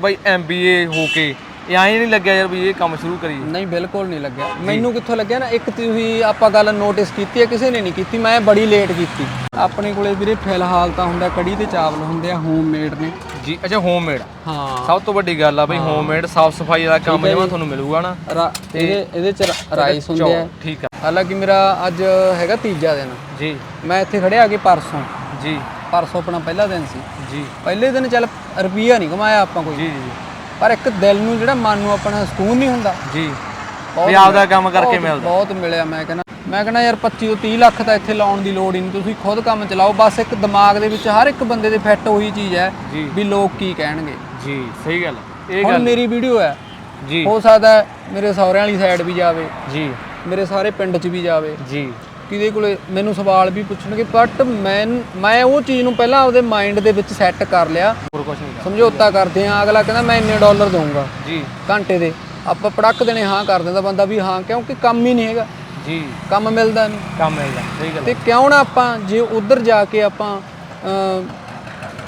ਬਾਈ MBA ਹੋ ਕੇ। ਇਹ ਐਂ ਨਹੀਂ ਲੱਗਿਆ ਯਾਰ ਵੀ ਇਹ ਕੰਮ ਸ਼ੁਰੂ ਕਰੀਏ। ਨਹੀਂ ਬਿਲਕੁਲ ਨਹੀਂ ਲੱਗਿਆ। ਮੈਨੂੰ ਕਿੱਥੋਂ ਲੱਗਿਆ ਨਾ ਇੱਕ ਤੁਸੀਂ ਆਪਾਂ ਗੱਲ ਨੋਟਿਸ ਕੀਤੀ ਹੈ ਕਿਸੇ ਨੇ ਨਹੀਂ ਕੀਤੀ। ਮੈਂ ਬੜੀ ਲੇਟ ਕੀਤੀ। ਆਪਣੇ ਕੋਲੇ ਵੀਰੇ ਫਿਲਹਾਲ ਤਾਂ ਹੁੰਦਾ ਕੜੀ ਤੇ ਚਾਵਲ ਹੁੰਦੇ ਆ ਹੋਮਮੇਡ ਨੇ। ਜੀ ਅੱਛਾ ਹੋਮਮੇਡ ਹਾਂ। ਸਭ ਤੋਂ ਵੱਡੀ ਗੱਲ ਆ ਬਈ ਹੋਮਮੇਡ ਸਾਫ਼ ਸਫ਼ਾਈ ਵਾਲਾ ਕੰਮ ਜਿਵੇਂ ਤੁਹਾਨੂੰ ਮਿਲੂਗਾ ਨਾ। ਰਾ- ਇਹਦੇ ਇਹਦੇ ਚ ਰਾ- ਰਾਈਸ ਹੁੰਦੇ ਆ। ਠੀਕ ਆ। ਹਾਲਾਂਕਿ ਮੇਰਾ ਅੱਜ ਹੈਗਾ ਤੀਜਾ ਦਿਨ। ਜੀ। ਮੈਂ ਇੱਥੇ ਖੜਿਆ ਕਿ ਪਰਸੋਂ। ਜੀ। ਪਰਸੋਂ ਆਪਣਾ ਪਹਿਲਾ ਦਿਨ ਸੀ। ਜੀ। ਪਹਿਲੇ ਦਿਨ ਚੱਲ ਰੁਪਈਆ ਨਹੀਂ ਕਮਾਇਆ ਆਪਾਂ ਕੋਈ। ਜੀ ਜੀ ਪਰ ਇੱਕ ਦਿਲ ਨੂੰ ਜਿਹੜਾ ਮਨ ਨੂੰ ਆਪਣਾ ਸਕੂਨ ਨਹੀਂ ਹੁੰਦਾ। ਜੀ। ਵੀ ਆਪਦਾ ਕੰਮ ਕਰਕੇ ਮਿਲਦਾ। ਬਹੁਤ ਮਿਲਿਆ ਮੈਂ ਕਹਿੰਦਾ। ਮੈਂ ਕਹਿੰਦਾ ਯਾਰ 25 ਤੋਂ 30 ਲੱਖ ਤਾਂ ਇੱਥੇ ਲਾਉਣ ਦੀ ਲੋੜ ਹੀ ਨਹੀਂ। ਤੁਸੀਂ ਖੁਦ ਕੰਮ ਚਲਾਓ। ਬਸ ਇੱਕ ਦਿਮਾਗ ਦੇ ਵਿੱਚ ਹਰ ਇੱਕ ਬੰਦੇ ਦੇ ਫਿੱਟ ਉਹੀ ਚੀਜ਼ ਹੈ। ਵੀ ਲੋਕ ਕੀ ਕਹਿਣਗੇ। ਜੀ ਸਹੀ ਗੱਲ। ਇਹ ਗੱਲ ਮੇਰੀ ਵੀਡੀਓ ਹੈ। ਜੀ। ਹੋ ਸਕਦਾ ਮੇਰੇ ਸਹੁਰਿਆਂ ਵਾਲੀ ਸਾਈਡ ਵੀ ਜਾਵੇ। ਜੀ। ਮੇਰੇ ਸਾਰੇ ਪਿੰਡ 'ਚ ਵੀ ਜਾਵੇ। ਜੀ। ਕਿਹਦੇ ਕੋਲੇ ਮੈਨੂੰ ਸਵਾਲ ਵੀ ਪੁੱਛਣਗੇ ਬਟ ਮੈਂ ਮੈਂ ਉਹ ਚੀਜ਼ ਨੂੰ ਪਹਿਲਾਂ ਆਪਦੇ ਮਾਈਂਡ ਦੇ ਵਿੱਚ ਸੈੱਟ ਕਰ ਲਿਆ। ਹੋਰ ਕੁਝ ਨਹੀਂ। ਸਮਝੌਤਾ ਕਰਦੇ ਆ ਅਗਲਾ ਕਹਿੰਦਾ ਮੈਂ ਇੰਨੇ ਡਾਲਰ ਦਊਂਗਾ। ਜੀ। ਘੰਟੇ ਦੇ। ਆਪਾਂ ਪੜਕ ਦੇਣੇ ਹਾਂ ਕਰ ਦਿੰਦਾ ਬੰਦਾ ਵੀ ਹਾਂ ਕਿਉਂਕਿ ਕੰਮ ਹੀ ਨਹੀਂ ਹੈਗਾ। ਜੀ। ਕੰਮ ਮਿਲਦਾ ਨਹੀਂ ਕੰਮ ਮਿਲਦਾ ਸਹੀ ਗੱਲ ਤੇ ਕਿਉਂ ਨਾ ਆਪਾਂ ਜੇ ਉਧਰ ਜਾ ਕੇ ਆਪਾਂ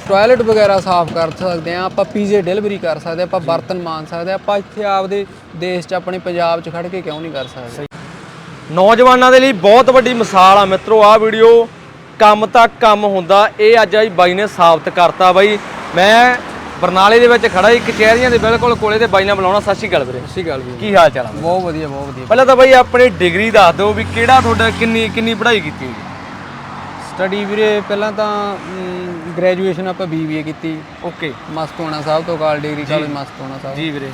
ਟਾਇਲਟ ਵਗੈਰਾ ਸਾਫ਼ ਕਰ ਸਕਦੇ ਆ ਆਪਾਂ ਪੀਜ਼ੇ ਡਿਲੀਵਰੀ ਕਰ ਸਕਦੇ ਆ ਆਪਾਂ ਬਰਤਨ ਮਾਂਜ ਸਕਦੇ ਆ ਆਪਾਂ ਇੱਥੇ ਆਪਦੇ ਦੇਸ਼ 'ਚ ਆਪਣੇ ਪੰਜਾਬ 'ਚ ਖੜ ਕੇ ਕਿਉਂ ਨਹੀਂ ਕਰ ਸਕਦੇ? ਨੌਜਵਾਨਾਂ ਦੇ ਲਈ ਬਹੁਤ ਵੱਡੀ ਮਿਸਾਲ ਆ ਮਿੱਤਰੋ ਆਹ ਵੀਡੀਓ ਕੰਮ ਤਾਂ ਕੰਮ ਹੁੰਦਾ ਇਹ ਅੱਜ ਆਈ ਬਾਈ ਨੇ ਸਾਬਤ ਕਰਤਾ ਬਾਈ। ਮੈਂ ਬਰਨਾਲੇ ਦੇ ਵਿੱਚ ਖੜਾ ਹੀ ਕਚਹਿਰੀਆਂ ਦੇ ਬਿਲਕੁਲ ਕੋਲੇ ਤੇ ਬਾਈ ਨਾਲ ਬੁਲਾਉਣਾ ਸਤਿ ਸ਼੍ਰੀ ਅਕਾਲ ਵੀਰੇ। ਸੱਚੀ ਗੱਲ ਵੀ ਕੀ ਹਾਲ ਚਾਲ ਆ? ਬਹੁਤ ਵਧੀਆ ਬਹੁਤ ਵਧੀਆ। ਪਹਿਲਾਂ ਤਾਂ ਬਾਈ ਆਪਣੀ ਡਿਗਰੀ ਦੱਸ ਦਿਓ ਵੀ ਕਿਹੜਾ ਤੁਹਾਡਾ ਕਿੰਨੀ ਕਿੰਨੀ ਪੜ੍ਹਾਈ ਕੀਤੀ ਹੋਈ? ਸਟੱਡੀ ਵੀਰੇ ਪਹਿਲਾਂ ਤਾਂ ਗ੍ਰੈਜੂਏਸ਼ਨ ਆਪਾਂ ਬੀਬੀਏ ਕੀਤੀ। ਓਕੇ ਮਸਤੋਣਾ ਸਾਹਿਬ ਤੋਂ ਕਾਲ ਡਿਗਰੀ ਕਾਲਜ ਮਸਤੋਣਾ ਸਾਹਿਬ। ਜੀ ਵੀਰੇ।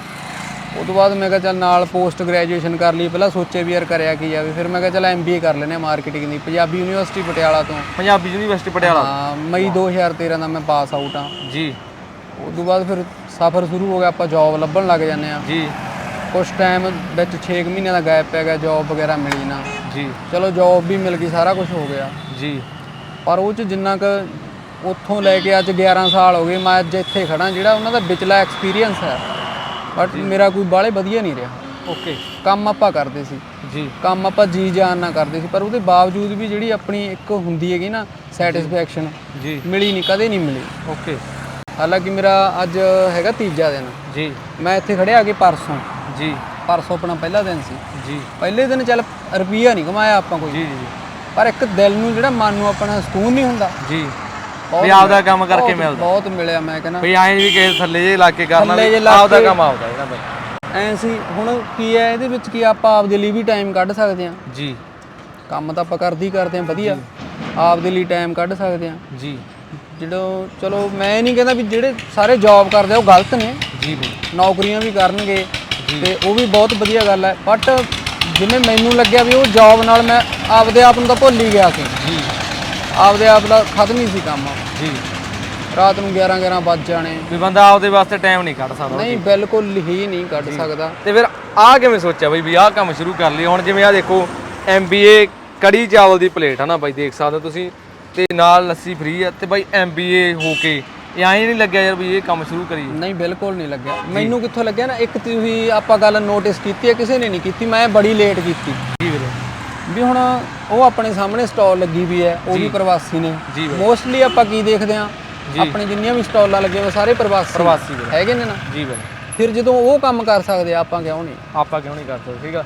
ਉਸ ਤੋਂ ਬਾਅਦ ਮੈਂ ਕਿਹਾ ਚੱਲ ਨਾਲ ਪੋਸਟ ਗ੍ਰੈਜੂਏਸ਼ਨ ਕਰ ਲਈ ਪਹਿਲਾਂ ਸੋਚਿਆ ਵੀ ਯਾਰ ਕਰਿਆ ਕੀ ਜਾਵੇ ਫਿਰ ਮੈਂ ਕਿਹਾ ਚੱਲ ਐਮਬੀਏ ਕਰ ਲੈਨੇ ਮਾਰਕੀਟਿੰਗ ਦੀ ਪੰਜਾਬੀ ਯੂਨੀਵਰਸਿਟੀ ਪਟਿਆਲਾ ਤੋਂ। ਪੰਜਾਬੀ ਯੂਨੀਵਰਸਿਟੀ ਪਟਿਆਲਾ? ਹਾਂ ਮਈ 2013 ਦਾ ਮੈਂ ਪਾਸ ਆਊਟ ਆ ਜੀ। ਉਸ ਤੋਂ ਬਾਅਦ ਫਿਰ ਸਫ਼ਰ ਸ਼ੁਰੂ ਹੋ ਗਿਆ ਆਪਾਂ ਜੌਬ ਲੱਭਣ ਲੱਗ ਜਾਂਦੇ ਆ ਜੀ। ਕੁਝ ਟਾਈਮ ਵਿੱਚ 6 ਮਹੀਨਿਆਂ ਦਾ ਗੈਪ ਪੈ ਗਿਆ ਜੌਬ ਵਗੈਰਾ ਮਿਲੀ ਨਾ। ਜੀ। ਚਲੋ ਜੌਬ ਵੀ ਮਿਲ ਗਈ ਸਾਰਾ ਕੁਝ ਹੋ ਗਿਆ। ਜੀ। ਪਰ ਉਹ ਚ ਜਿੰਨਾ ਕ ਉੱਥੋਂ ਲੈ ਕੇ ਅੱਜ 11 ਸਾਲ ਹੋ ਗਏ ਮੈਂ ਅੱਜ ਇੱਥੇ ਖੜਾ ਜਿਹੜਾ ਉਹਨਾਂ ਦਾ ਵਿਚਲਾ ਐਕਸਪੀਰੀਅੰਸ ਹੈ। ਬਟ ਮੇਰਾ ਕੋਈ ਬਾਲੇ ਵਧੀਆ ਨਹੀਂ ਰਿਹਾ। ਓਕੇ ਕੰਮ ਆਪਾਂ ਕਰਦੇ ਸੀ। ਜੀ। ਕੰਮ ਆਪਾਂ ਜੀ ਜਾਨ ਨਾਲ ਕਰਦੇ ਸੀ ਪਰ ਉਹਦੇ ਬਾਵਜੂਦ ਵੀ ਜਿਹੜੀ ਆਪਣੀ ਇੱਕ ਹੁੰਦੀ ਹੈਗੀ ਨਾ ਸੈਟੀਸਫੈਕਸ਼ਨ ਜੀ। ਮਿਲੀ ਨਹੀਂ ਕਦੇ ਨਹੀਂ ਮਿਲੀ। ਓਕੇ ਹਾਲਾਂਕਿ ਮੇਰਾ ਅੱਜ ਹੈਗਾ ਤੀਜਾ ਦਿਨ। ਜੀ। ਮੈਂ ਇੱਥੇ ਖੜਿਆ ਕਿ ਪਰਸੋਂ। ਜੀ। ਪਰਸੋਂ ਆਪਣਾ ਪਹਿਲਾ ਦਿਨ ਸੀ। ਜੀ। ਪਹਿਲੇ ਦਿਨ ਚੱਲ ਰੁਪਈਆ ਨਹੀਂ ਕਮਾਇਆ ਆਪਾਂ ਕੋਈ। ਜੀ ਜੀ। ਪਰ ਇੱਕ ਦਿਲ ਨੂੰ ਜਿਹੜਾ ਮਨ ਨੂੰ ਆਪਣਾ ਸਕੂਨ ਨਹੀਂ ਹੁੰਦਾ। ਜੀ। ਵੀ ਆਪਦਾ ਕੰਮ ਕਰਕੇ ਮਿਲਦਾ। ਬਹੁਤ ਮਿਲਿਆ ਮੈਂ ਕਹਿੰਦਾ। ਵੀ ਐਂ ਵੀ ਕਿਸੇ ਥੱਲੇ ਜੇ ਲਾ ਕੇ ਕਰਨਾ ਵੀ ਆਪਦਾ ਕੰਮ ਇਹਦਾ ਬਈ। ਐਂ ਸੀ ਹੁਣ ਕੀ ਹੈ ਇਹਦੇ ਵਿੱਚ ਕੀ ਆਪਾਂ ਆਪਦੇ ਲਈ ਵੀ ਟਾਈਮ ਕੱਢ ਸਕਦੇ ਹਾਂ। ਜੀ। ਕੰਮ ਤਾਂ ਆਪਾਂ ਕਰਦੇ ਹੀ ਕਰਦੇ ਹਾਂ ਵਧੀਆ। ਆਪਦੇ ਲਈ ਟਾਈਮ ਕੱਢ ਸਕਦੇ ਹਾਂ। ਜੀ। ਜਦੋਂ ਚਲੋ ਮੈਂ ਨਹੀਂ ਕਹਿੰਦਾ ਵੀ ਜਿਹੜੇ ਸਾਰੇ ਜੌਬ ਕਰਦੇ ਆ ਉਹ ਗਲਤ ਨੇ। ਜੀ ਨੌਕਰੀਆਂ ਵੀ ਕਰਨਗੇ ਤੇ ਉਹ ਵੀ ਬਹੁਤ ਵਧੀਆ ਗੱਲ ਹੈ। ਬਟ ਜਿਵੇਂ ਮੈਨੂੰ ਲੱਗਿਆ ਵੀ ਉਹ ਜੌਬ ਨਾਲ ਮੈਂ ਆਪਦੇ ਆਪ ਨੂੰ ਤਾਂ ਭੁੱਲ ਹੀ ਗਿਆ ਸੀ। ਜੀ। ਆਪਦੇ ਆਪ ਦਾ ਖਤਮ ਹੀ ਸੀ ਕੰਮ। ਜੀ। ਰਾਤ ਨੂੰ 11 11 ਵੱਜ ਜਾਣੇ। ਵੀ ਬੰਦਾ ਆਪਦੇ ਵਾਸਤੇ ਟਾਈਮ ਨਹੀਂ ਕੱਢ ਸਕਦਾ। ਨਹੀਂ ਬਿਲਕੁਲ ਹੀ ਨਹੀਂ ਕੱਢ ਸਕਦਾ। ਤੇ ਫਿਰ ਆਹ ਕਿਵੇਂ ਸੋਚਿਆ ਬਈ ਵੀ ਆਹ ਕੰਮ ਸ਼ੁਰੂ ਕਰ ਲਈ ਹੁਣ ਜਿਵੇਂ ਆ ਦੇਖੋ MBA ਕੜੀ ਚਾਵਲ ਦੀ ਪਲੇਟ ਹੈ ਨਾ ਬਾਈ ਦੇਖ ਸਕਦੇ ਹੋ ਤੁਸੀਂ। ਤੇ ਨਾਲ ਲੱਸੀ ਫ੍ਰੀ ਆ। ਤੇ ਬਾਈ MBA ਹੋ ਕੇ ਇਹ ਐਂ ਨਹੀਂ ਲੱਗਿਆ ਯਾਰ ਵੀ ਇਹ ਕੰਮ ਸ਼ੁਰੂ ਕਰੀਏ। ਨਹੀਂ ਬਿਲਕੁਲ ਨਹੀਂ ਲੱਗਿਆ। ਮੈਨੂੰ ਕਿੱਥੋਂ ਲੱਗਿਆ ਨਾ ਇੱਕ ਤੁਸੀਂ ਆਪਾਂ ਗੱਲ ਨੋਟਿਸ ਕੀਤੀ ਹੈ ਕਿਸੇ ਨੇ ਨਹੀਂ ਕੀਤੀ। ਮੈਂ ਬੜੀ ਲੇਟ ਕੀਤੀ। ਜੀ ਵੀਰੇ। ਵੀ ਹੁਣ ਉਹ ਆਪਣੇ ਸਾਹਮਣੇ ਸਟਾਲ ਲੱਗੀ ਵੀ ਹੈ ਉਹ ਵੀ ਪ੍ਰਵਾਸੀ ਨੇ। ਜੀ। ਮੋਸਟਲੀ ਆਪਾਂ ਕੀ ਦੇਖਦੇ ਆ। ਆਪਣੇ ਜਿੰਨੀਆਂ ਵੀ ਸਟਾਲਾਂ ਲੱਗੀਆਂ ਹੋਈਆਂ ਸਾਰੇ ਪ੍ਰਵਾਸੀ ਪ੍ਰਵਾਸੀ ਵੀਰੇ। ਹੈਗੇ ਨੇ ਨਾ? ਜੀ ਬਾਈ। ਫਿਰ ਜਦੋਂ ਉਹ ਕੰਮ ਕਰ ਸਕਦੇ ਆ ਆਪਾਂ ਕਿਉਂ ਨਹੀਂ? ਆਪਾਂ ਕਿਉਂ ਨਹੀਂ ਕਰ ਸਕਦੇ? ਠੀਕ ਆ।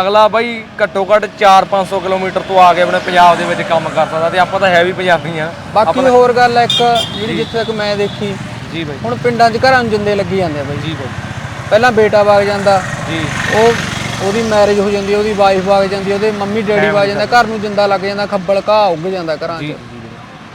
ਅਗਲਾ ਬਾਈ ਘੱਟੋ ਘੱਟ 4-500 ਕਿਲੋਮੀਟਰ ਤੋਂ ਆ ਕੇ ਆਪਣੇ ਪੰਜਾਬ ਦੇ ਵਿੱਚ ਕੰਮ ਕਰ ਸਕਦਾ ਤੇ ਆਪਾਂ ਤਾਂ ਹੈ ਵੀ ਪੰਜਾਬੀ ਆ। ਬਾਕੀ ਹੋਰ ਗੱਲ ਹੈ ਇੱਕ ਜਿਹੜੀ ਜਿੱਥੇ ਤੱਕ ਮੈਂ ਦੇਖੀ ਜੀ ਬਾਈ। ਹੁਣ ਪਿੰਡਾਂ 'ਚ ਘਰਾਂ ਨੂੰ ਜਿੰਦੇ ਲੱਗੀ ਜਾਂਦੇ ਆ ਬਾਈ। ਜੀ ਬਾਈ। ਪਹਿਲਾਂ ਬੇਟਾ ਵਗ ਜਾਂਦਾ। ਜੀ। ਉਹ ਉਹਦੀ ਮੈਰਿਜ ਹੋ ਜਾਂਦੀ ਉਹਦੀ ਵਾਈਫ ਵਗ ਜਾਂਦੀ ਉਹਦੇ ਮੰਮੀ ਡੈਡੀ ਵਗ ਜਾਂਦਾ ਘਰ ਨੂੰ ਜਿੰਦਾ ਲੱਗ ਜਾਂਦਾ ਖੱਬਲ ਘਾਹ ਉੱਗ ਜਾਂਦਾ ਘਰਾਂ 'ਚ।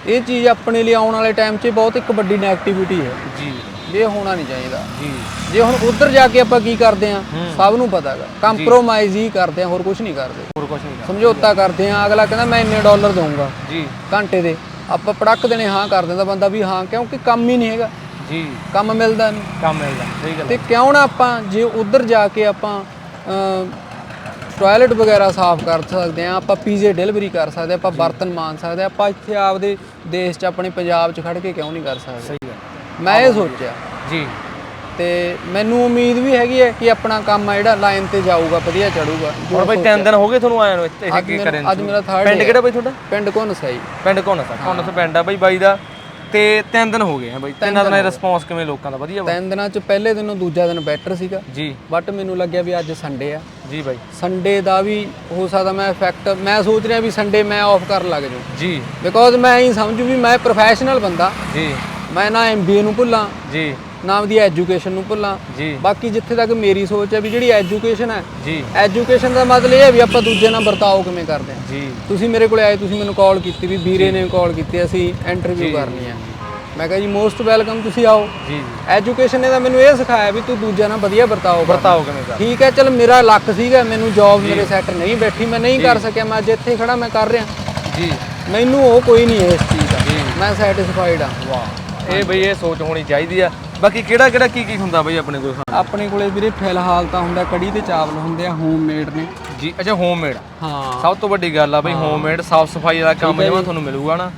ਇਹ ਚੀਜ਼ ਆਪਣੇ ਲਈ ਆਉਣ ਵਾਲੇ ਟਾਈਮ 'ਚ ਬਹੁਤ ਇੱਕ ਵੱਡੀ ਨੈਗੇਟਿਵਿਟੀ ਹੈ। ਜੀ ਇਹ ਹੋਣਾ ਨਹੀਂ ਚਾਹੀਦਾ। ਜੀ। ਜੇ ਹੁਣ ਉੱਧਰ ਜਾ ਕੇ ਆਪਾਂ ਕੀ ਕਰਦੇ ਆ ਸਭ ਨੂੰ ਪਤਾ ਹੈਗਾ ਕੰਪਰੋਮਾਈਜ਼ ਹੀ ਕਰਦੇ ਆ ਹੋਰ ਕੁਝ ਨਹੀਂ ਕਰਦੇ। ਹੋਰ ਕੁਝ ਨਹੀਂ ਸਮਝੌਤਾ ਕਰਦੇ ਆ ਅਗਲਾ ਕਹਿੰਦਾ ਮੈਂ ਇੰਨੇ ਡਾਲਰ ਦਊਂਗਾ। ਜੀ। ਘੰਟੇ ਦੇ। ਆਪਾਂ ਪੜਕ ਦੇਣੇ ਹਾਂ ਕਰ ਦਿੰਦਾ ਬੰਦਾ ਵੀ ਹਾਂ ਕਿਉਂਕਿ ਕੰਮ ਹੀ ਨਹੀਂ ਹੈਗਾ। ਜੀ। ਕੰਮ ਮਿਲਦਾ ਨਹੀਂ। ਕੰਮ ਮਿਲਦਾ ਸਹੀ ਗੱਲ ਤੇ ਕਿਉਂ ਨਾ ਆਪਾਂ ਜੇ ਉੱਧਰ ਜਾ ਕੇ ਆਪਾਂ ਟਾਇਲਟ ਵਗੈਰਾ ਸਾਫ਼ ਕਰ ਸਕਦੇ ਆ ਆਪਾਂ ਪੀਜ਼ੇ ਡਿਲੀਵਰੀ ਕਰ ਸਕਦੇ ਆ ਆਪਾਂ ਬਰਤਨ ਮਾਂਜ ਸਕਦੇ ਆ ਆਪਾਂ ਇੱਥੇ ਆਪਦੇ ਦੇਸ਼ 'ਚ ਆਪਣੇ ਪੰਜਾਬ 'ਚ ਖੜ ਕੇ ਕਿਉਂ ਨਹੀਂ ਕਰ ਸਕਦੇ? ਸਹੀ ਗੱਲ। ਮੈਂ ਇਹ ਸੋਚਿਆ। ਜੀ। ਤੇ ਮੈਨੂੰ ਉਮੀਦ ਵੀ ਹੈਗੀ ਹੈ ਕਿ ਆਪਣਾ ਕੰਮ ਆ ਜਿਹੜਾ ਲਾਈਨ ਤੇ ਜਾਊਗਾ ਵਧੀਆ ਚੜੂਗਾ। ਹੁਣ ਬਈ ਤਿੰਨ ਦਿਨ ਹੋ ਗਏ ਤੁਹਾਨੂੰ ਆਏ ਨੂੰ ਇੱਥੇ ਕੀ ਮੇਰਾ- ਕਰੇ ਅੱਜ ਮੇਰਾ ਥਰਡ ਪਿੰਡ ਕਿਹੜਾ ਬਈ ਤੁਹਾਡਾ? ਪਿੰਡ ਕੋਨ ਸਹੀ ਪਿੰਡ ਕੋਨਸ ਕੋਨਸ ਪਿੰਡ ਆ ਬਈ ਬਾਈ ਦਾ। ਤੇ ਤਿੰਨ ਦਿਨ ਹੋ ਗਏ ਆ ਬਾਈ। ਤਿੰਨਾਂ ਦਿਨਾਂ ਦਾ ਰਿਸਪੌਂਸ ਕਿਵੇਂ ਲੋਕਾਂ ਦਾ? ਵਧੀਆ ਵਾ ਤਿੰਨ ਦਿਨਾਂ ਚ ਪਹਿਲੇ ਦਿਨੋਂ ਦੂਜਾ ਦਿਨ ਬੈਟਰ ਸੀਗਾ। ਜੀ। ਬਟ ਮੈਨੂੰ ਲੱਗਿਆ ਵੀ ਅੱਜ ਸੰਡੇ ਆ। ਜੀ ਬਾਈ। ਸੰਡੇ ਦਾ ਵੀ ਹੋ ਸਕਦਾ ਮੈਂ ਇਫੈਕਟ ਮੈਂ ਸੋਚ ਰਿਹਾ ਵੀ ਸੰਡੇ ਮੈਂ ਆਫ ਕਰਨ ਲੱਗ ਜਾਉ ਜੀ। ਬਿਕੋਜ਼ ਮੈਂ ਹੀ ਸਮਝੂ ਵੀ ਮੈਂ ਪ੍ਰੋਫੈਸ਼ਨਲ ਬੰਦਾ। ਜੀ। ਮੈਂ ਨਾ ਐਮਬੀਏ ਨੂੰ ਭੁੱਲਾਂ। ਜੀ। ਨਾ ਉਹਦੀ ਐਜੂਕੇਸ਼ਨ ਨੂੰ ਭੁੱਲਾਂ। ਜੀ। ਬਾਕੀ ਜਿੱਥੇ ਤੱਕ ਮੇਰੀ ਸੋਚ ਹੈ ਵੀ ਜਿਹੜੀ ਐਜੂਕੇਸ਼ਨ ਹੈ ਜੀ। ਐਜੂਕੇਸ਼ਨ ਦਾ ਮਤਲਬ ਇਹ ਹੈ ਵੀ ਆਪਾਂ ਦੂਜੇ ਨਾਲ ਵਰਤਾਓ ਕਿਵੇਂ ਕਰਦੇ ਹਾਂ। ਜੀ। ਤੁਸੀਂ ਮੇਰੇ ਕੋਲੇ ਆਏ ਤੁਸੀਂ ਮੈਨੂੰ ਕਾਲ ਕੀਤੀ ਵੀ ਵੀਰੇ ਨੇ ਕਾਲ ਕੀਤੀ ਅਸੀਂ ਇੰਟਰਵਿਊ ਕਰਨੀ ਹੈ। ਮੈਂ ਕਿਹਾ ਜੀ ਮੋਸਟ ਵੈਲਕਮ ਤੁਸੀਂ ਆਓ। ਜੀ ਜੀ। ਐਜੂਕੇਸ਼ਨ ਨੇ ਤਾਂ ਮੈਨੂੰ ਇਹ ਸਿਖਾਇਆ ਵੀ ਤੂੰ ਦੂਜਿਆਂ ਨਾਲ ਵਧੀਆ ਵਰਤਾਓ ਵਰਤਾਓ ਕਿਵੇਂ ਕਰ ਠੀਕ ਹੈ ਚਲ ਮੇਰਾ ਲੱਕ ਸੀਗਾ ਮੈਨੂੰ ਜੌਬ ਮੇਰੇ ਸੈੱਟ ਨਹੀਂ ਬੈਠੀ ਮੈਂ ਨਹੀਂ ਕਰ ਸਕਿਆ ਮੈਂ ਅੱਜ ਇੱਥੇ ਖੜਾ ਮੈਂ ਕਰ ਰਿਹਾ। ਜੀ। ਮੈਨੂੰ ਉਹ ਕੋਈ ਨਹੀਂ ਇਸ ਚੀਜ਼ ਦਾ। ਮੈਂ ਸੈਟੀਸਫਾਈਡ ਆ ਵਾਹ। ਇਹ ਬਈ ਇਹ ਸੋਚ ਹੋਣੀ ਚਾਹੀਦੀ ਆ। ਬਾਕੀ ਕਿਹੜਾ ਕਿਹੜਾ ਕੀ ਕੀ ਹੁੰਦਾ ਬਈ ਆਪਣੇ ਕੋਲ? ਖਾਣ ਆਪਣੇ ਕੋਲੇ ਵੀਰੇ ਫਿਲਹਾਲ ਤਾਂ ਹੁੰਦਾ ਕੜੀ ਤੇ ਚਾਵਲ ਹੁੰਦੇ ਆ ਹੋਮਮੇਡ ਨੇ। ਜੀ ਅੱਛਾ ਹੋਮਮੇਡ ਹਾਂ। ਸਭ ਤੋਂ ਵੱਡੀ ਗੱਲ ਆ ਬਈ ਹੋਮਮੇਡ ਸਾਫ਼ ਸਫ਼ਾਈ ਦਾ ਕੰਮ ਜਿਵੇਂ ਤੁਹਾਨੂੰ ਮਿਲੂਗਾ ਨਾ।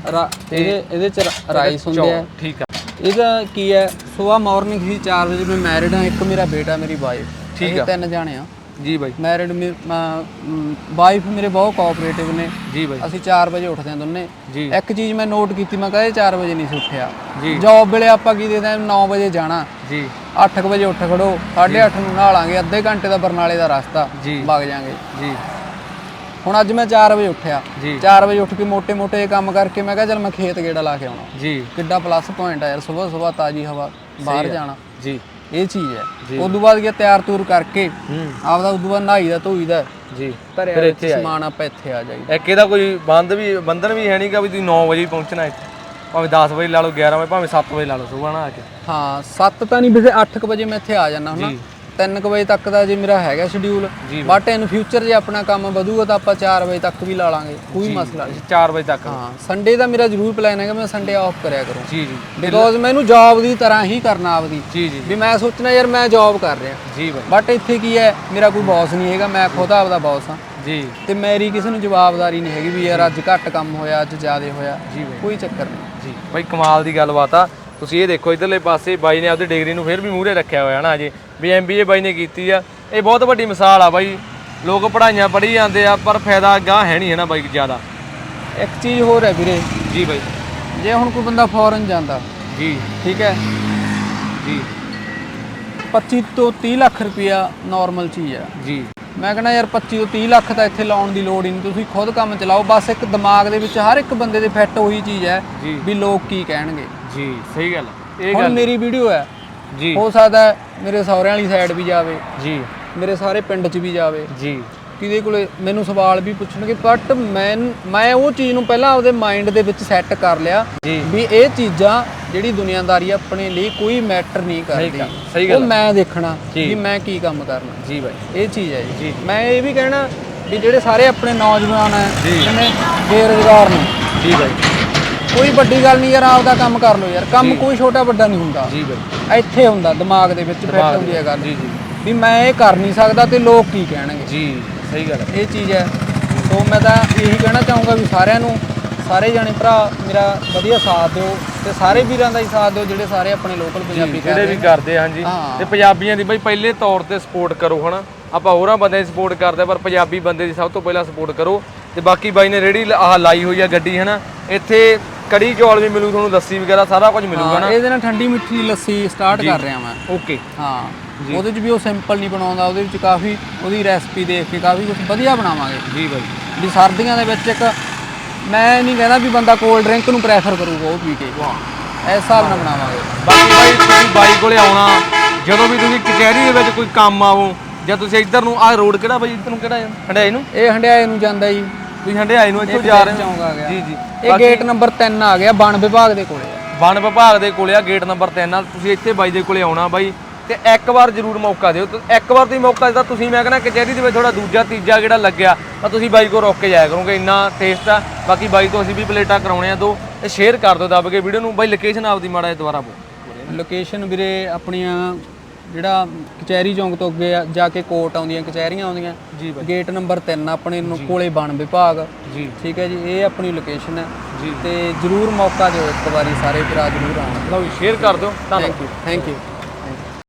ਇਹਦੇ ਇਹਦੇ ਚ ਰਾਈਸ ਹੁੰਦੇ ਆ। ਠੀਕ ਆ। ਇਹਦਾ ਕੀ ਹੈ ਸਵੇਰ ਮਾਰਨਿੰਗ ਸੀ 4 ਵਜੇ ਮੈਂ ਮੈਰਿਡ ਹਾਂ ਇੱਕ ਮੇਰਾ ਬੇਟਾ ਮੇਰੀ ਵਾਈਫ ਠੀਕ ਆ। ਤਿੰਨ ਜਾਣੇ ਆ। ਜੀ ਬਾਈ। ਮੈਰਿਡ ਵਾਈਫ ਮੇਰੇ ਬਹੁਤ ਕੋਆਪਰੇਟਿਵ ਨੇ। ਜੀ ਬਾਈ। ਅਸੀਂ 4 ਵਜੇ ਉੱਠਦੇ ਹਾਂ ਦੋਨੇ। ਇੱਕ ਚੀਜ਼ ਮੈਂ ਨੋਟ ਕੀਤੀ ਮੈਂ ਕਹੇ 4 ਵਜੇ ਨਹੀਂ ਉੱਠਿਆ। ਜੌਬ ਵੇਲੇ ਆਪਾਂ ਕੀ ਦੇਦੇ 9 ਵਜੇ ਜਾਣਾ। ਜੀ। 8 ਵਜੇ ਉੱਠ ਖੜੋ 8:30 ਨੂੰ ਨਹਾਲਾਂਗੇ ਅੱਧੇ ਘੰਟੇ ਦਾ ਬਰਨਾਲੇ ਦਾ ਰਸਤਾ ਵਗ ਜਾਾਂਗੇ। ਜੀ। ਹੁਣ ਅੱਜ ਮੈਂ 4 ਵਜੇ ਉੱਠਿਆ। 4 ਵਜੇ ਉੱਠ ਕੇ ਮੋٹے-ਮੋٹے ਕੰਮ ਕਰਕੇ ਮੈਂ ਕਿਹਾ ਚਲ ਮੈਂ ਖੇਤ ਗੇੜਾ ਲਾ ਕੇ ਆਉਣਾ। ਜੀ। ਕਿੱਡਾ ਪਲੱਸ ਪੁਆਇੰਟ ਆ ਯਾਰ ਸਵੇਰ ਸਵੇਰ ਤਾਜੀ ਹਵਾ ਬਾਹਰ ਜਾਣਾ। ਜੀ। ਇਹ ਚੀਜ਼ ਹੈ। ਉਸ ਤੋਂ ਬਾਅਦ ਗਿਆ ਤਿਆਰ ਤੂਰ ਕਰਕੇ ਆਪਦਾ ਉਸ ਤੋਂ ਬਾਅਦ ਨਹਾਈ ਦਾ ਧੋਈ ਦਾ ਜੀ ਫਿਰ ਇੱਥੇ ਸਮਾਨ ਆਪਾਂ ਇੱਥੇ ਆ ਜਾਈਦਾ। ਇੱਕ ਇਹਦਾ ਕੋਈ ਬੰਦ ਵੀ ਬੰਧਨ ਵੀ ਹੈ ਨਹੀਂਗਾ ਵੀ ਤੁਸੀਂ 9 ਵਜੇ ਪਹੁੰਚਣਾ ਇੱਥੇ। ਭਾਵੇਂ 10 ਵਜੇ ਲਾ ਲਓ 11 ਵਜੇ ਭਾਵੇਂ 7 ਵਜੇ ਲਾ ਲਓ ਸੁਬਾਹ ਨਾ ਆ ਕੇ। ਹਾਂ 7 ਤਾਂ ਨਹੀਂ ਵੈਸੇ 8 ਵਜੇ ਮੈਂ ਇੱਥੇ ਆ ਜਾਣਾ ਹੁੰਦਾ। ਤੱਕ ਵੀ ਲਾ ਲਾਂਗੇ ਕੋਈ ਮਸਲਾ 4 ਵਜੇ ਤੱਕ। ਸੰਡੇ ਦਾ ਮੇਰਾ ਜ਼ਰੂਰ ਪਲਾਨ ਹੈਗਾ ਮੈਂ ਸੰਡੇ ਆਫ ਕਰਿਆ ਕਰੂੰ। ਜੀ ਜੀ ਬਿਕੋਜ਼ ਮੈਨੂੰ ਜੌਬ ਦੀ ਤਰ੍ਹਾਂ ਹੀ ਕਰਨਾ ਆਪਦੀ। ਜੀ ਜੀ ਵੀ ਮੈਂ ਸੋਚਣਾ ਯਾਰ ਮੈਂ ਜੌਬ ਕਰ ਰਿਹਾ। ਜੀ ਬਟ ਇੱਥੇ ਕੀ ਹੈ ਮੇਰਾ ਕੋਈ ਬੌਸ ਨਹੀਂ ਹੈਗਾ ਮੈਂ ਖੁਦ ਆਪਦਾ ਬੌਸ ਹਾਂ। ਜੀ। ਤੇ ਮੇਰੀ ਕਿਸੇ ਨੂੰ ਜਵਾਬਦਾਰੀ ਨਹੀਂ ਹੈਗੀ ਵੀ ਯਾਰ ਅੱਜ ਘੱਟ ਕੰਮ ਹੋਇਆ ਅੱਜ ਜ਼ਿਆਦਾ ਹੋਇਆ ਕੋਈ ਚੱਕਰ ਨਹੀਂ। ਜੀ ਬਾਈ ਕਮਾਲ ਦੀ ਗੱਲਬਾਤ ਆ। ਤੁਸੀਂ ਇਹ ਦੇਖੋ ਇਧਰਲੇ ਪਾਸੇ ਬਾਈ ਨੇ ਆਪਦੀ ਡਿਗਰੀ ਨੂੰ ਫਿਰ ਵੀ ਮੂਹਰੇ ਰੱਖਿਆ ਹੋਇਆ ਨਾ ਅਜੇ ਵੀ ਐਮਬੀਏ ਬਾਈ ਨੇ ਕੀਤੀ ਆ। ਇਹ ਬਹੁਤ ਵੱਡੀ ਮਿਸਾਲ ਆ ਬਾਈ। ਲੋਕ ਪੜ੍ਹਾਈਆਂ ਪੜ੍ਹੀ ਜਾਂਦੇ ਆ ਪਰ ਫਾਇਦਾ ਗਾਹ ਹੈ ਨਹੀਂ ਹੈ ਨਾ ਬਾਈ ਜ਼ਿਆਦਾ। ਇੱਕ ਚੀਜ਼ ਹੋਰ ਹੈ ਵੀਰੇ। ਜੀ ਬਾਈ। ਜੇ ਹੁਣ ਕੋਈ ਬੰਦਾ ਫੋਰਨ ਜਾਂਦਾ ਜੀ। ਠੀਕ ਹੈ? ਜੀ। 25 ਤੋਂ 30 ਲੱਖ ਰੁਪਇਆ ਨਾਰਮਲ ਚੀਜ਼ ਆ ਜੀ। ਮੈਂ ਕਹਿੰਦਾ ਯਾਰ 25 ਤੋਂ 30 ਲੱਖ ਤਾਂ ਇੱਥੇ ਲਾਉਣ ਦੀ ਲੋੜ ਹੀ ਨਹੀਂ ਤੁਸੀਂ ਖੁਦ ਕੰਮ ਚਲਾਓ ਬਸ ਇੱਕ ਦਿਮਾਗ ਦੇ ਵਿੱਚ ਹਰ ਇੱਕ ਬੰਦੇ ਦੇ ਫਿੱਟ ਉਹੀ ਚੀਜ਼ ਹੈ। ਵੀ ਲੋਕ ਕੀ ਕਹਿਣਗੇ। ਜੀ ਸਹੀ ਗੱਲ। ਇਹ ਗੱਲ ਮੇਰੀ ਵੀਡੀਓ ਹੈ। ਜੀ। ਹੋ ਸਕਦਾ ਮੇਰੇ ਸਹੁਰਿਆਂ ਵਾਲੀ ਸਾਈਡ ਵੀ ਜਾਵੇ ਜੀ। ਮੇਰੇ ਸਾਰੇ ਪਿੰਡ 'ਚ ਵੀ ਜਾਵੇ। ਜੀ। ਕਿਹਦੇ ਕੋਲੇ ਮੈਨੂੰ ਸਵਾਲ ਵੀ ਪੁੱਛਣਗੇ ਬਟ ਮੈਂ ਮੈਂ ਉਹ ਚੀਜ਼ ਨੂੰ ਪਹਿਲਾਂ ਆਪਦੇ ਮਾਈਂਡ ਦੇ ਵਿੱਚ ਸੈੱਟ ਕਰ ਲਿਆ ਵੀ ਇਹ ਚੀਜ਼ਾਂ ਜਿਹੜੀ ਦੁਨੀਆਦਾਰੀ ਆਪਣੇ ਲਈ ਕੋਈ ਮੈਟਰ ਨਹੀਂ ਕਰਦੀ। ਉਹ। ਮੈਂ ਦੇਖਣਾ। ਵੀ ਮੈਂ ਕੀ ਕੰਮ ਕਰਨਾ। ਜੀ ਬਾਈ। ਇਹ ਚੀਜ਼ ਹੈ ਜੀ। ਮੈਂ ਇਹ ਵੀ ਕਹਿਣਾ ਵੀ ਜਿਹੜੇ ਸਾਰੇ ਆਪਣੇ ਨੌਜਵਾਨ ਹੈ। ਜਿਵੇਂ ਬੇਰੁਜ਼ਗਾਰ ਨੇ। ਜੀ ਬਾਈ। ਕੋਈ ਵੱਡੀ ਗੱਲ ਨਹੀਂ ਯਾਰ ਆਪਦਾ ਕੰਮ ਕਰ ਲਓ ਯਾਰ। ਕੰਮ ਕੋਈ ਛੋਟਾ ਵੱਡਾ ਨਹੀਂ ਹੁੰਦਾ। ਜੀ ਬਾਈ। ਇੱਥੇ ਹੁੰਦਾ ਦਿਮਾਗ ਦੇ ਵਿੱਚ ਫਿੱਟ ਹੁੰਦੀ ਹੈ ਗੱਲ। ਜੀ ਜੀ। ਵੀ ਮੈਂ ਇਹ ਕਰ ਨਹੀਂ ਸਕਦਾ ਤੇ ਲੋਕ ਕੀ ਕਹਿਣਗੇ? ਜੀ ਸਹੀ ਗੱਲ ਇਹ ਚੀਜ਼ ਹੈ। ਸੋ ਮੈਂ ਤਾਂ ਇਹੀ ਕਹਿਣਾ ਚਾਹੂੰਗਾ ਵੀ ਸਾਰਿਆਂ ਨੂੰ ਸਾਰੇ ਜਾਣੇ ਭਰਾ ਮੇਰਾ ਵਧੀਆ ਸਾਥ ਦਿਓ ਤੇ ਸਾਰੇ ਵੀਰਾਂ ਦਾ ਹੀ ਸਾਥ ਦਿਓ ਜਿਹੜੇ ਸਾਰੇ ਆਪਣੇ ਲੋਕਲ ਪੰਜਾਬੀ ਕਰ ਜਿਹੜੇ ਵੀ ਕਰਦੇ ਆ, ਹਾਂਜੀ। ਹਾਂ। ਤੇ ਪੰਜਾਬੀਆਂ ਦੀ ਬਈ ਪਹਿਲੇ ਤੌਰ ਤੇ ਸਪੋਰਟ ਕਰੋ ਹਨਾ। ਆਪਾਂ ਹੋਰਾਂ ਬੰਦਿਆਂ ਦੀ ਸਪੋਰਟ ਕਰਦੇ ਪਰ ਪੰਜਾਬੀ ਬੰਦੇ ਦੀ ਸਭ ਤੋਂ ਪਹਿਲਾਂ ਸਪੋਰਟ ਕਰੋ। ਤੇ ਬਾਕੀ ਬਾਈ ਨੇ ਰੇੜੀ ਆਹ ਲਾਈ ਹੋਈ ਆ ਗੱਡੀ ਹਨਾ। ਇੱਥੇ ਕੜੀ ਚੌਲ ਵੀ ਮਿਲੂ ਤੁਹਾਨੂੰ ਲੱਸੀ ਵਗੈਰਾ ਸਾਰਾ ਕੁਝ ਮਿਲੂਗਾ ਹਾਂ, ਨਾ ਇਹਦੇ ਨਾਲ ਠੰਡੀ ਮਿੱਠੀ ਲੱਸੀ ਸਟਾਰਟ ਕਰ ਰਿਹਾ ਮੈਂ। ਓਕੇ। ਹਾਂ। ਉਹਦੇ 'ਚ ਵੀ ਉਹ ਸਿੰਪਲ ਨਹੀਂ ਬਣਾਉਂਦਾ ਉਹਦੇ ਵਿੱਚ ਕਾਫੀ ਉਹਦੀ ਰੈਸਪੀ ਦੇਖ ਕੇ ਕਾਫੀ ਕੁਝ ਵਧੀਆ ਬਣਾਵਾਂਗੇ। ਜੀ ਬਾਈ। ਵੀ ਸਰਦੀਆਂ ਦੇ ਵਿੱਚ ਇੱਕ ਮੈਂ ਨਹੀਂ ਕਹਿੰਦਾ ਵੀ ਬੰਦਾ ਕੋਲਡ ਡਰਿੰਕ ਨੂੰ ਪ੍ਰੈਫਰ ਕਰੂਗਾ ਉਹ ਪੀ ਕੇ। ਇਸ ਹਿਸਾਬ ਨਾਲ ਬਣਾਵਾਂਗੇ। ਬਾਕੀ ਬਾਈ ਤੁਸੀਂ ਬਾਈ ਕੋਲੇ ਆਉਣਾ। ਜਦੋਂ ਵੀ ਤੁਸੀਂ ਕਚਹਿਰੀ ਦੇ ਵਿੱਚ ਕੋਈ ਕੰਮ ਆਵੋ ਜਾਂ ਤੁਸੀਂ ਇੱਧਰ ਨੂੰ ਆਹ ਰੋਡ ਕਿਹੜਾ ਬਾਈ? ਇੱਧਰ ਨੂੰ ਕਿਹੜਾ ਹੈ? ਹੰਡਾਈ ਨੂੰ? ਇਹ ਹੰਡਿਆਏ ਨੂੰ ਜਾਂਦਾ ਜੀ। ਤੁਸੀਂ ਹੰਡਾਈ ਨੂੰ ਇੱਥੋਂ ਜਾ ਰਹੇ ਹੋ? ਚੌਂਕ ਆ ਗਿਆ। ਜੀ ਜੀ। ਇਹ ਗੇਟ ਨੰਬਰ 3 ਆ ਗਿਆ ਵਣ ਵਿਭਾਗ ਦੇ ਕੋਲੇ ਵਣ ਵਿਭਾਗ ਦੇ ਕੋਲੇ ਆ ਗੇਟ ਨੰਬਰ 3 ਨਾਲ ਤੁਸੀਂ ਇੱਥੇ ਬਾਈ ਦੇ ਕੋਲੇ ਆਉਣਾ ਬਾਈ। ਤੇ ਇੱਕ ਵਾਰ ਜ਼ਰੂਰ ਮੌਕਾ ਦਿਓ। ਇੱਕ ਵਾਰ ਤੁਸੀਂ ਮੌਕਾ ਦਿੱਤਾ ਤੁਸੀਂ ਮੈਂ ਕਹਿੰਦਾ ਕਚਹਿਰੀ ਦੇ ਵਿੱਚ ਥੋੜਾ ਦੂਜਾ ਤੀਜਾ ਜਿਹੜਾ ਲੱਗਿਆ ਤਾਂ ਤੁਸੀਂ ਬਾਈ ਕੋਲ ਰੁਕ ਕੇ ਜਾਇਆ ਕਰੋਗੇ। ਇੰਨਾ ਟੇਸਟ ਆ। ਬਾਕੀ ਬਾਈ ਤੋਂ ਅਸੀਂ ਵੀ ਪਲੇਟਾਂ ਕਰਾਉਣੇ ਆ ਦੋ ਤੇ ਸ਼ੇਅਰ ਕਰ ਦਿਓ ਦੱਬ ਕੇ ਵੀਡੀਓ ਨੂੰ। ਬਾਈ ਲੋਕੇਸ਼ਨ ਆਪਦੀ ਮਾੜਾ ਜਿਹਾ ਦੁਬਾਰਾ ਬੋਲ। ਲੋਕੇਸ਼ਨ ਵੀਰੇ ਆਪਣੀਆਂ ਜਿਹੜਾ ਕਚਹਿਰੀ ਚੌਂਕ ਤੋਂ ਅੱਗੇ ਆ- ਜਾ ਕੇ ਕੋਰਟ ਆਉਂਦੀਆਂ ਕਚਹਿਰੀਆਂ ਆਉਂਦੀਆਂ। ਜੀ ਬਾਈ। ਗੇਟ ਨੰਬਰ 3 ਆਪਣੇ ਨੂੰ ਕੋਲੇ ਵਣ ਵਿਭਾਗ। ਜੀ। ਠੀਕ ਹੈ ਜੀ ਇਹ ਆਪਣੀ ਲੋਕੇਸ਼ਨ ਹੈ। ਜੀ। ਤੇ ਜਰੂਰ ਮੌਕਾ ਦਿਓ ਇੱਕ ਵਾਰੀ ਸਾਰੇ ਭਰਾ ਜਰੂਰ ਆਉਣ। ਲਓ ਸ਼ੇਅਰ ਕਰ ਦਿਓ। ਧੰਨਵਾਦ। Thank you